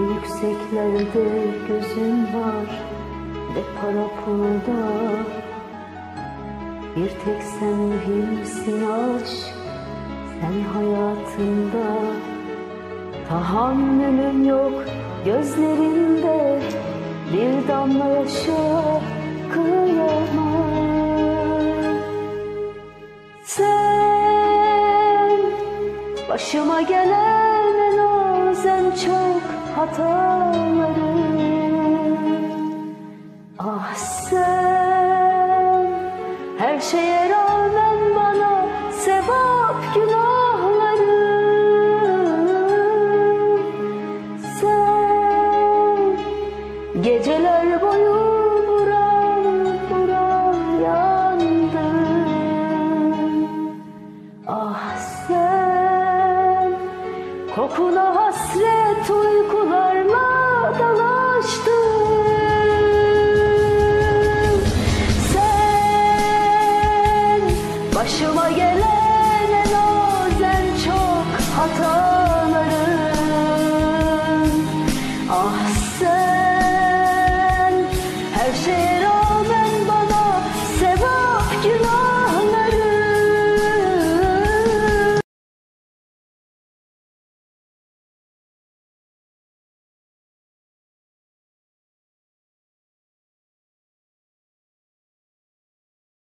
Yükseklerde gözün var ve para pulda. Bir tek sen mühimsin aşk? Sen hayatımda Tahammülüm yok gözlerinde? Bir damla yaşa kıyamam Sen başıma gelen bazen çok hataları Ah sen her şeye rağmen bana sevap günahları Sen geceler boyu Kokuna hasret uykular?